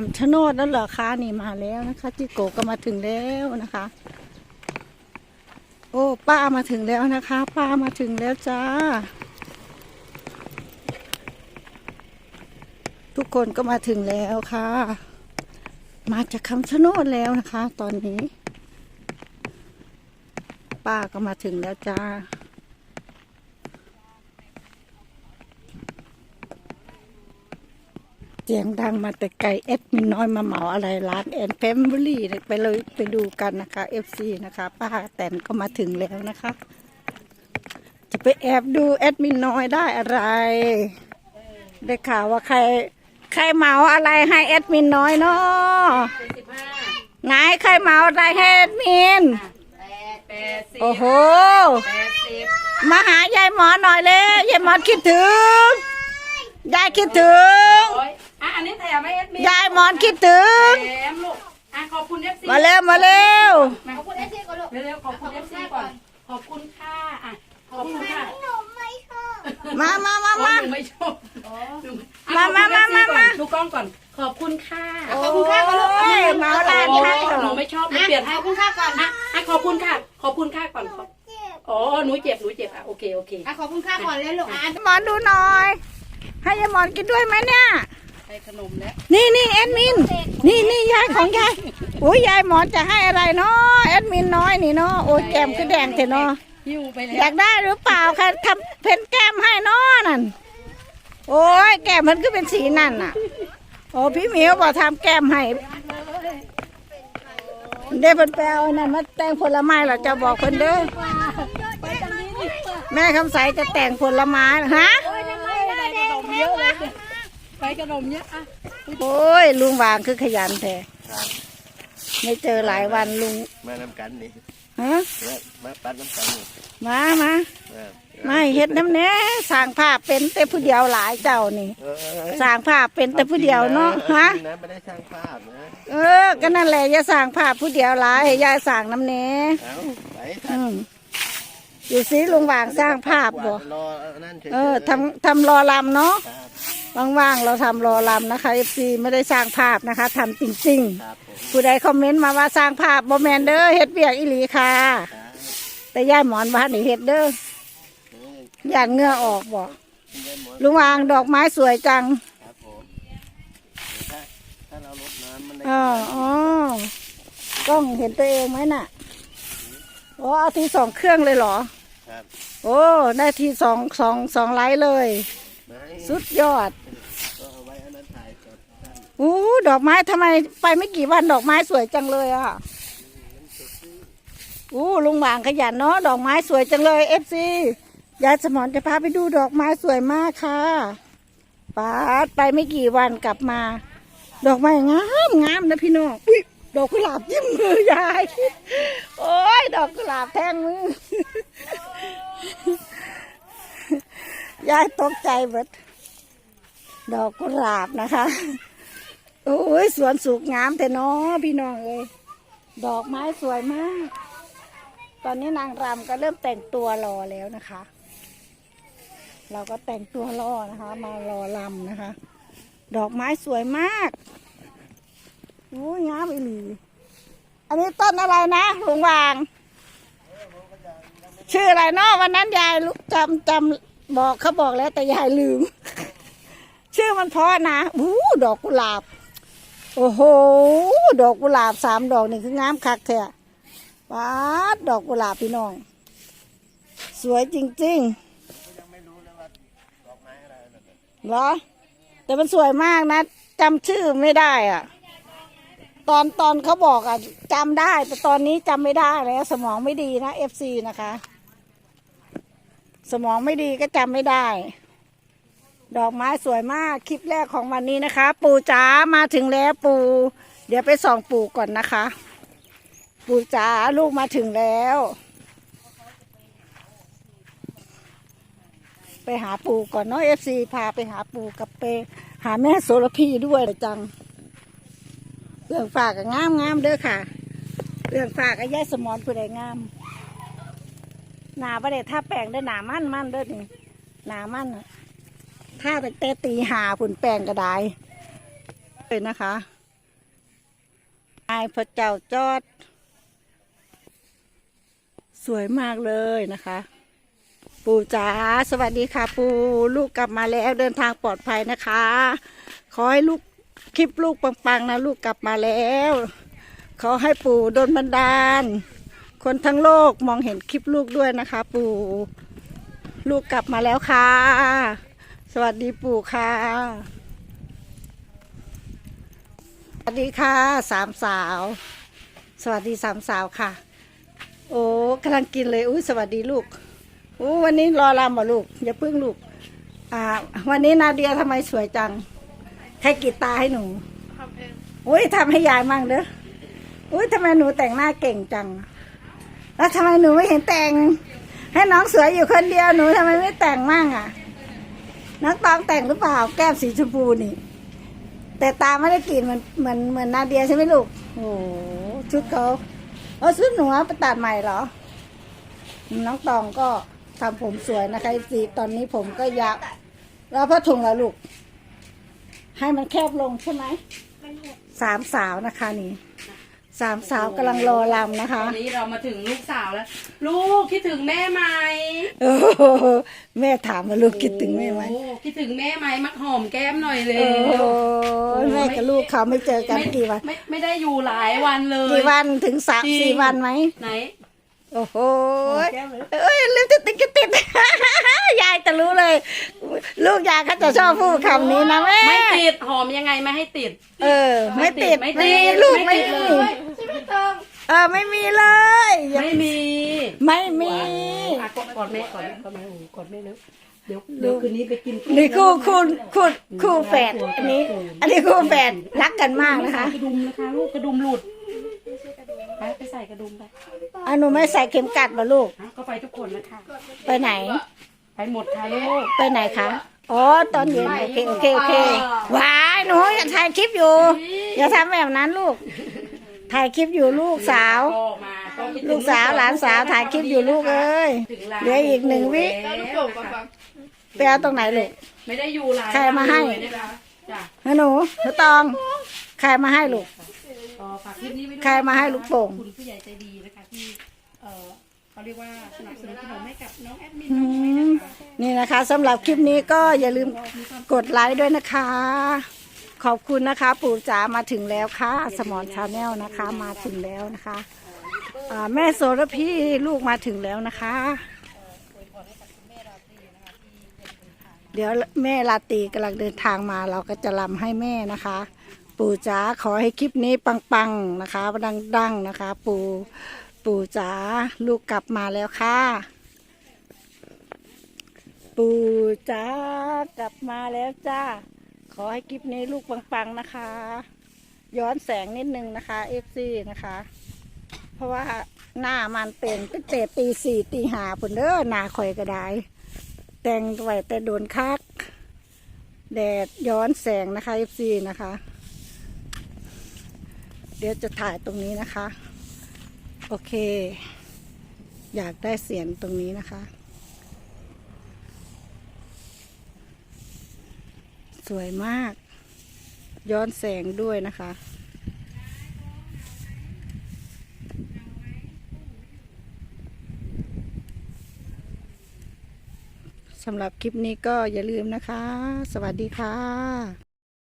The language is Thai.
คำชะโนดแล้วเหรอคะนี่มาแล้วนะคะจิโกก็มาถึงแล้วนะคะ โอ้ป้ามาถึงแล้วนะคะ ป้ามาถึงแล้วจ้า ทุกคนก็มาถึงแล้วค่ะ มาจากคำชะโนดแล้วนะคะ ตอนนี้ ป้าก็มาถึงแล้วจ้า เสียงดังมาแต่ไกลเอดมินน้อยมาเหมาอะไรร้านแอนแฟมบรี่ไปเลยไปดูกันนะคะเอฟซีนะคะ ป้าแตนก็มาถึงแล้วนะคะ จะไปแอบดูแอดมินน้อยได้อะไร ได้ข่าวว่าใคร ใครเหมาอะไรให้แอดมินน้อยเนาะไหนใครเหมาอะไรให้แอดมินแปดสิบโอ้โหแปดสิบมาหายายหมอหน่อยเลยยายหมอนคิดถึงยายคิดถึงโอ้ยอะอันนี้แถมให้เอดมินยายหมอนคิดถึง แถมลูกอะขอบคุณเอฟซีมาเร็วมาเร็ว มาขอบคุณเอฟซีก่อนลูกเร็วๆขอบคุณเอฟซีก่อน ขอบคุณค่ะอะขอบคุณค่ะมามามาอ๋อมา หนูไม่ชอบหนูอะมามาขอบคุณมา FC ก่อนมา ดูกล้องก่อน ขอบคุณค่ะโอ้ยเมาลานโอ้ค่ะหนูไม่ชอบหนูเปลี่ยนให้ขอบคุณค่ะก่อนอะอะขอบคุณค่ะ ขอบคุณค่ะก่อนขอบอ๋อหนูเจ็บหนูเจ็บอะโอเคโอเค อะขอบคุณค่ะก่อนเลยลูกอะหมอนดูหน่อย ให้ยายหมอนกินด้วยไหมเนี่ย ให้ขนมแล้วนี่นี่แอดมิน นี่นี่ยายของยายโอ้ยยายหมอนจะให้อะไรเนาะแอดมินน้อยนี่เนาะโอ้ยแก้มคือแดงเถอะเนาะหิ้วไปแล้อยาวกได้หรือเปล่าค่ะทำเพนแก้มให้เนาะนั่นโอ้ยแก้มมันก็เป็นสีนั่นน่ะ โอ้พี่เหมียวบอกทำแก้มให้เด้เพิ่นไปเอาอันนั่นมาแต่งผลไม้เหราจะบอกเพิ่นเด้อแม่คำใสจะแต่งผลไม้ฮะได้ขนมเยอะเลยไป ขนมเยอะอะโอ้ยลุงวางคือขยันแท้ไม่เจอหลายวันลุงมาน้ำกันนี่ฮะมามาปัดน้ำกันนี่มามาเออไม่เฮ็ดน้ำเนี้ยสร้างภาพเป็นแต่ผู้เดียวหลายเจ้านี่เออสร้างภาพเป็นแต่ผู้เดียวเนาะฮะจริงนะไม่ได้สร้างภาพนะเออก็นั่นแหละอย่าสร้างภาพผู้เดียวหลายให้ยายสร้างน้ำเนี้ยเอาไปทัอืนมอยู่สิลุงวางสร้างภาพบ่รอนั่นเฉยๆเออทำทำรอลำเนาะครับ ว่างๆเราทำรอลำนะคะเอฟซีไม่ได้สร้างภาพนะคะทำจริงครับผมๆ ผู้ใดคอมเมนต์มาว่าสร้างภาพบ่แมนเด้อเฮ็ดเบียกอีหลีค่ะ ครับแต่ย่ายหมอนว่านี่เฮ็ดเด้อเออย่านเหงื่อออกบ่คุณยายหมอนลุงวางดอกไม้สวยจังครับผมถ้าถ้าเราลดน้ำมันได้อ๋ออ๋อกล้องเห็นตัวเองไหมน่ะโอ้เอาทีสองเครื่องเลยเหรอ ครับโอ้ได้ทีสองสองสองไลท์เลยไม่ สุดยอดก็เอาไว้อันนั้นถ่ายก่อนท่านอู้ดอกไม้ทำไมไปไม่กี่วันดอกไม้สวยจังเลยอะอู้ลุงหวางขยันเนาะดอกไม้สวยจังเลยเอฟซียายสมอนจะพาไปดูดอกไม้สวยมากค่ะปาดไปไม่กี่วันกลับมา ดอกไม้งามงามนะพี่น้องอุ๊ยดอกกุหลาบยิ้มมือยาย โอ้ยดอกกุหลาบแทงมือ ยายตกใจเบิด ดอกกุหลาบนะคะ โอ้ยสวนสุกงามแต่น้อพี่น้องเอ้ยดอกไม้สวยมาก ตอนนี้นางรำก็เริ่มแต่งตัวรอแล้วนะคะ เราก็แต่งตัวรอนะคะ มารอลำนะคะ ดอกไม้สวยมากโอ้ยงามอีหลีอันนี้ต้นอะไรนะลุงวาง ชื่ออะไรเนาะวันนั้นยายจำจำบอกเขาบอกแล้วแต่ยายลืม ชื่อมันเพราะนะอู้ดอกกุหลาบ โอ้โห ดอกกุหลาบสามดอกนี่คืองามคักแท้ป้าดดอกกุหลาบพี่น้อง สวยจริงๆเหรอ แต่มันสวยมากนะจำชื่อไม่ได้อะ ตอนตอนเขาบอกอะจำได้ แต่ตอนนี้จำไม่ได้แล้ว สมองไม่ดีนะเอฟซีนะคะ สมองไม่ดีก็จำไม่ได้ ดอกไม้สวยมากคลิปแรกของวันนี้นะคะ ปู่จ๋ามาถึงแล้วปู่เดี๋ยวไปส่องปู่ก่อนนะคะ ปู่จ๋าลูกมาถึงแล้ว ไปหาปู่ก่อนเนาะเอฟซีพาไปหาปู่กับไปหาแม่โสระพีด้วยจัง เรื่องฝากงามงามๆเด้อค่ะ เรื่องฝากก็ย่ายสมอนผู้ใดงามหนาประเด็ถ้าแปลงได้หนามั่นมั่นเด้อนี่หนามั่นน่ะ ถ้าแต่แต่ตีหาผุนแปลงก็ได้เลยนะคะไอพระเจ้าจอด สวยมากเลยนะคะ ปู่จ๋าสวัสดีค่ะ ปู่ลูกกลับมาแล้วเดินทางปลอดภัยนะคะ ขอให้ลูกคลิปลูกปังๆนะลูกกลับมาแล้ว ขอให้ปู่โดนบันดาล คนทั้งโลกมองเห็นคลิปลูกด้วยนะคะ ปู่ลูกกลับมาแล้วค่ะ สวัสดีปู่ค่ะ สวัสดีค่ะสามสาว สวัสดีสามสาวค่ะ โอ้กำลังกินเลยอุ้ยสวัสดีลูกอู้วันนี้รอรำเหรอลูกอย่าเพิ่งลูก อ่า วันนี้นาเดียทำไมสวยจัง ใครกรีดตาให้หนูทำเองอุ้ยทำให้ยายมั่งเด้ออุ้ยทำไมหนูแต่งหน้าเก่งจัง แล้วทำไมหนูไม่เห็นแต่ง ให้น้องสวยอยู่คนเดียวหนูทำไมไม่แต่งมั่งอะ น้องตองแต่งหรือเปล่า แก้มสีชมพูนี่ แต่ตาไม่ได้กรีดเหมือนเหมือนเหมือนนาเดียใช่ไหมลูกโอ้ชุดเขาเออชุดหนูไปตัดใหม่เหรอ น้องตองก็ทำผมสวยนะคะสีตอนนี้ผมก็ยาวแล้วผ้าถุงแล้วลูก ให้มันแคบลงใช่ไหมสามสาวนะคะนี่ สามสาวกำลังรอลำนะคะ ตอนนี้เรามาถึงลูกสาวแล้ว ลูกคิดถึงแม่ไหมโอ้โหแม่ถามว่าลูกคิดถึงแม่ไหมโอ้คิดถึงแม่ไหมมักหอมแก้มหน่อยเลโอ้ยโหแม่กับลูกเขาไม่เจอกันกี่วันไม่ไม่ได้อยู่หลายวันเลย กี่วันถึงสามจริง สี่วันไหมไหน โอ้โหเอ้ยลืมจะติดก็ติด ยายจะรู้เลย ลูกยายเขาจะชอบพูดคำนี้นะแม่ไม่ติดหอมยังไงไม่ให้ติด เออ ไม่ติดไม่ไม่ติดมีลูกไม่ไม่ติดมีเลย เออไม่มีเลย ไม่มีไม่มีอะกดกดแม่กดกดแม่โอ้กดแม่เร็วเดี๋ยวเดี๋ยวคืนนี้ไปกินนี่คู่คู่คู่คู่แฝดอันนี้ อันนี้คู่แฝดรักกันมากนะคะกระดุมนะคะลูกกระดุมหลุดไปไปใส่กระดุมไปอันหนูไม่ใส่เข็มกัดมาลูก อะก็ไปทุกคนนะคะไปไหน ไปหมดค่ะลูกไปไหนคะ อ๋อ ตอนเย็นโอเคโอเคโอเคว้ายหนูอย่าถ่ายคลิปอยู่ อย่าทำแบบนั้นลูก ถ่ายคลิปอยู่ลูกสาว ก็มาก็คิดถึงลูกสาวหลานสาวถ่ายคลิปอยู่ลูกเอ้ย ถึงร้านเหลืออีกหนึ่งวิ แล้วนะคะไปเอาตรงไหนลูก ไม่ได้อยู่หลายใครมาให้วันเลยนะคะจ้ะฮะหนูหนูตอง ใครมาให้ลูกก็ฝากคลิปนี้ไว้ด้วยใครมาให้ลูกโป่งขอบคุณผู้ใหญ่ใจดีนะคะที่เออเขาเรียกว่าสนับสนุนขนมให้กับน้องแอดมินอืน้อยนะมคะ นี่นะคะสำหรับคลิปนี้ก็อย่าลืมกดไลค์ด้วยนะคะ ขอบคุณนะคะ ปู่จ๋ามาถึงแล้วค่ะ สมอนชาแนลนะคะ มาถึงแล้วนะคะแม่โซระพี่ลูกมาถึงแล้วนะคะ เดี๋ยวแม่ลาตีกำลังเดินทางมาเราก็จะลำให้แม่นะคะ ปู่จ๋าขอให้คลิปนี้ปังๆนะคะดังๆนะคะ ปู่ปู่จ๋าลูกกลับมาแล้วค่ะ ปู่จ๋ากลับมาแล้วจ้า อให้คลิปนี้ลูกปังๆนะคะ ย้อนแสงนิดนึงนะคะเอฟซีนะคะ เพราะว่าหน้ามันเต็มตั้งแต่ตีสี่ตีห้าผนเด้อหน้าข่อยก็ได้ แต่งไว้แต่โดนคัก แดดย้อนแสงนะคะเอฟซีนะคะ เดี๋ยวจะถ่ายตรงนี้นะคะ โอเค อยากได้เสียงตรงนี้นะคะ สวยมาก ย้อนแสงด้วยนะคะ สำหรับคลิปนี้ก็อย่าลืมนะคะ สวัสดีค่ะ